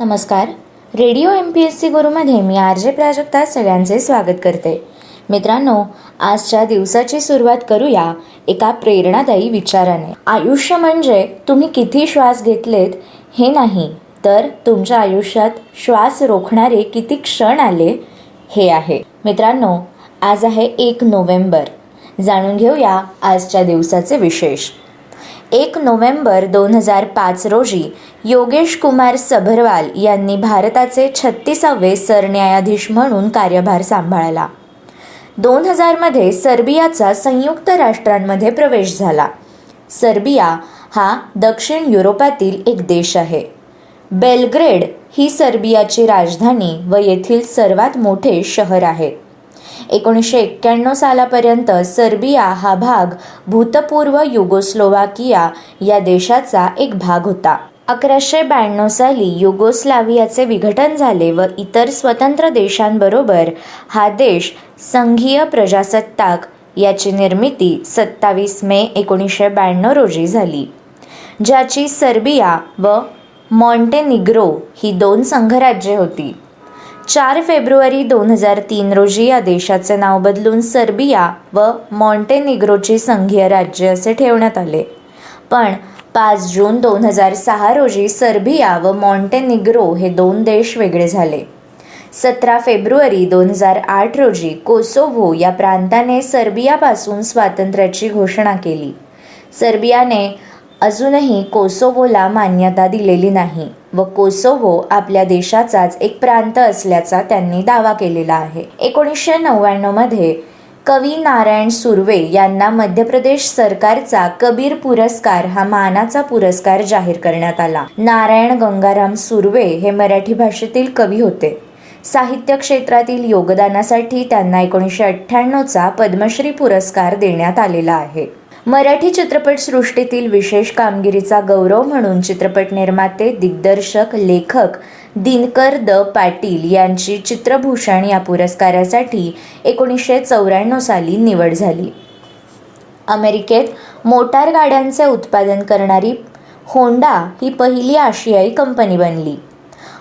नमस्कार. Radio M P S C गुरुमध्ये मी R J Prajakta सगळ्यांचे स्वागत करते. मित्रांनो आजच्या दिवसाची सुरुवात करूया एका प्रेरणादायी विचाराने. आयुष्य म्हणजे तुम्ही किती श्वास घेतलेत हे नाही तर तुमच्या आयुष्यात श्वास रोखणारे किती क्षण आले हे आहे. मित्रांनो आज आहे एक नोव्हेंबर. जाणून घेऊया आजच्या दिवसाचे विशेष. एक नोव्हेंबर दोन हजार पाच रोजी योगेश कुमार सभरवाल यांनी भारताचे छत्तीसावे सरन्यायाधीश म्हणून कार्यभार सांभाळला. दोन हजारमध्ये सर्बियाचा संयुक्त राष्ट्रांमध्ये प्रवेश झाला. सर्बिया हा दक्षिण युरोपातील एक देश आहे. बेलग्रेड ही सर्बियाची राजधानी व येथील सर्वात मोठे शहर आहे. एकोणीसशे एक्क्याण्णव सालापर्यंत सर्बिया हा भाग भूतपूर्व युगोस्लोवाकिया या देशाचा एक भाग होता. अकराशे ब्याण्णव साली युगोस्लावियाचे विघटन झाले व इतर स्वतंत्र देशांबरोबर हा देश संघीय प्रजासत्ताक याची निर्मिती सत्तावीस मे एकोणीसशे ब्याण्णव रोजी झाली. ज्याची सर्बिया व मॉन्टेनिग्रो ही दोन संघराज्ये होती. चार फेब्रुवारी दोन हजार तीन रोजी या देशाचे नाव बदलून सर्बिया व मॉन्टेनिग्रोचे संघीय राज्य असे ठेवण्यात आले. पण पाच जून दोन हजार सहा रोजी सर्बिया व मॉन्टेनिग्रो हे दोन देश वेगळे झाले. सतरा फेब्रुवारी दोन हजार आठ रोजी कोसोव्हो या प्रांताने सर्बियापासून स्वातंत्र्याची घोषणा केली. सर्बियाने अजूनही कोसोवोला मान्यता दिलेली नाही व कोसोव्हो आपल्या देशाचाच एक प्रांत असल्याचा त्यांनी दावा केलेला आहे. एकोणीसशे नव्याण्णवमध्ये कवी नारायण सुर्वे यांना मध्य प्रदेश सरकारचा कबीर पुरस्कार हा मानाचा पुरस्कार जाहीर करण्यात आला. नारायण गंगाराम सुर्वे हे मराठी भाषेतील कवी होते. साहित्य क्षेत्रातील योगदानासाठी त्यांना एकोणीसशे अठ्ठ्याण्णवचा पद्मश्री पुरस्कार देण्यात आलेला आहे. मराठी चित्रपटसृष्टीतील विशेष कामगिरीचा गौरव म्हणून चित्रपट निर्माते दिग्दर्शक लेखक दिनकर द पाटील यांची चित्रभूषण या पुरस्कारासाठी एकोणीसशे चौऱ्याण्णव साली निवड झाली. अमेरिकेत मोटार गाड्यांचे उत्पादन करणारी होंडा ही पहिली आशियाई कंपनी बनली.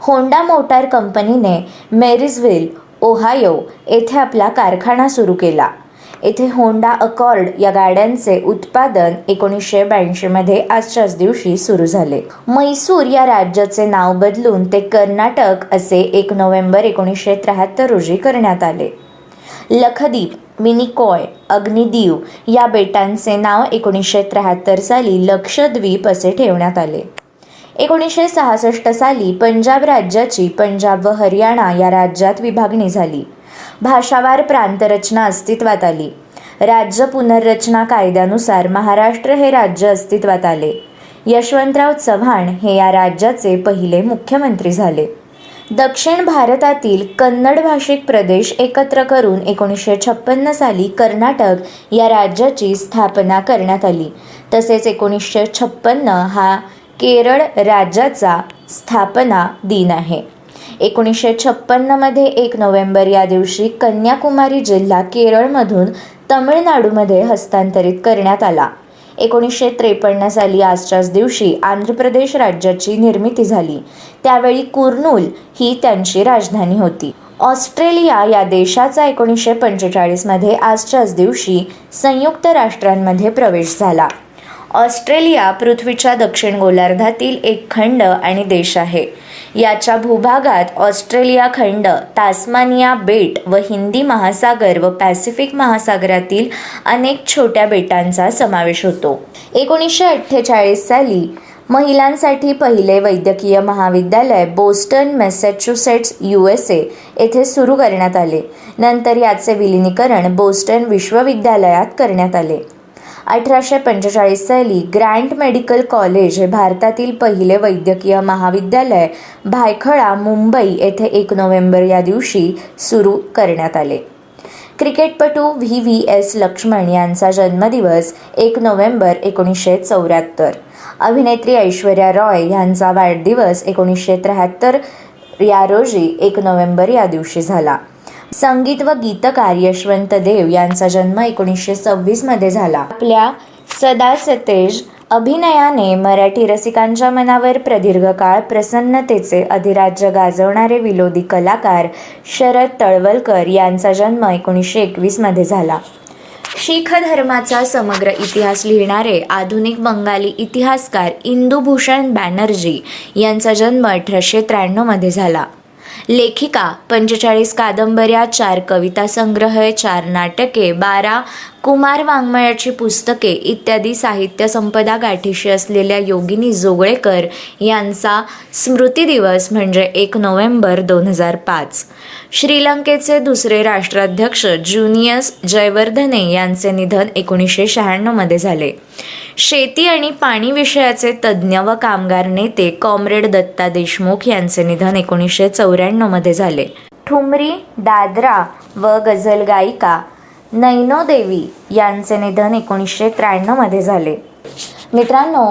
होंडा मोटार कंपनीने मेरिजविल ओहायो येथे आपला कारखाना सुरू केला. येथे होंडा अकॉर्ड या गाड्यांचे उत्पादन एकोणीसशे ब्याऐंशीमध्ये आजच्याच दिवशी सुरू झाले. मैसूर या राज्याचे नाव बदलून ते कर्नाटक असे एक नोव्हेंबर एकोणीसशे त्र्याहत्तर रोजी करण्यात आले. लखद्वीप मिनिकॉय अग्निदीव या बेटांचे नाव एकोणीसशे त्र्याहत्तर साली लक्षद्वीप असे ठेवण्यात आले. एकोणीसशे सहासष्ट साली पंजाब राज्याची पंजाब व हरियाणा या राज्यात विभागणी झाली. भाषावार प्रांतरचना अस्तित्वात आली. राज्य पुनर्रचना कायद्यानुसार महाराष्ट्र हे राज्य अस्तित्वात आले. यशवंतराव चव्हाण हे या राज्याचे पहिले मुख्यमंत्री झाले. दक्षिण भारतातील कन्नड भाषिक प्रदेश एकत्र करून एकोणीसशे छप्पन्न साली कर्नाटक या राज्याची स्थापना करण्यात आली. तसेच एकोणीसशे छप्पन्न हा केरळ राज्याचा स्थापना दिन आहे. एकोणीसशे छप्पन्नमध्ये एक नोव्हेंबर या दिवशी कन्याकुमारी जिल्हा केरळमधून तमिळनाडूमध्ये हस्तांतरित करण्यात आला. एकोणीसशे त्रेपन्न साली आजच्याच दिवशी आंध्र प्रदेश राज्याची निर्मिती झाली. त्यावेळी कुर्नूल ही त्यांची राजधानी होती. ऑस्ट्रेलिया या देशाचा एकोणीसशे पंचेचाळीसमध्ये आजच्याच दिवशी संयुक्त राष्ट्रांमध्ये प्रवेश झाला. ऑस्ट्रेलिया पृथ्वीच्या दक्षिण गोलार्धातील एक खंड आणि देश आहे. याच्या भूभागात ऑस्ट्रेलिया खंड तास्मानिया बेट व हिंदी महासागर व पॅसिफिक महासागरातील अनेक छोट्या बेटांचा समावेश होतो. एकोणीसशे अठ्ठेचाळीस साली महिलांसाठी पहिले वैद्यकीय महाविद्यालय Boston Massachusetts U S A येथे सुरू करण्यात आले. नंतर याचे विलिनीकरण बोस्टन विश्वविद्यालयात करण्यात आले. अठराशे पंचेचाळीस साली ग्रँट मेडिकल कॉलेज हे भारतातील पहिले वैद्यकीय महाविद्यालय भायखळा मुंबई येथे एक नोव्हेंबर या दिवशी सुरू करण्यात आले. क्रिकेटपटू व्ही व्ही एस लक्ष्मण यांचा जन्मदिवस एक नोव्हेंबर एकोणीसशे चौऱ्याहत्तर. अभिनेत्री ऐश्वर्या रॉय यांचा वाढदिवस एकोणीसशे त्र्याहत्तर या रोजी एक नोव्हेंबर या दिवशी झाला. संगीत व गीतकार यशवंत देव यांचा जन्म एकोणीसशे सव्वीसमध्ये झाला. आपल्या सदा सतेज अभिनयाने मराठी रसिकांच्या मनावर प्रदीर्घ काळ प्रसन्नतेचे अधिराज्य गाजवणारे विनोदी कलाकार शरद तळवलकर यांचा जन्म एकोणीसशे एकवीसमध्ये झाला. शीख धर्माचा समग्र इतिहास लिहिणारे आधुनिक बंगाली इतिहासकार इंदुभूषण बॅनर्जी यांचा जन्म अठराशे त्र्याण्णवमध्ये झाला. लेखिका पंचेचाळीस कादंबऱ्या चार कविता संग्रह चार नाटके बारा कुमार वाङ्मयाची पुस्तके इत्यादी साहित्य संपदा गाठीशी असलेल्या योगिनी जोगळेकर यांचा स्मृती दिवस म्हणजे एक नोव्हेंबर दोन हजार पाच. श्रीलंकेचे दुसरे राष्ट्राध्यक्ष ज्युनियस जयवर्धने यांचे निधन एकोणीसशे शहाण्णवमध्ये झाले. शेती आणि पाणी विषयाचे तज्ज्ञ व कामगार नेते कॉम्रेड दत्ता देशमुख यांचे निधन एकोणीसशे चौऱ्याण्णवमध्ये झाले. ठुमरी दादरा व गझल गायिका नैनो देवी यांचे निधन एकोणीसशे त्र्याण्णवमध्ये झाले. मित्रांनो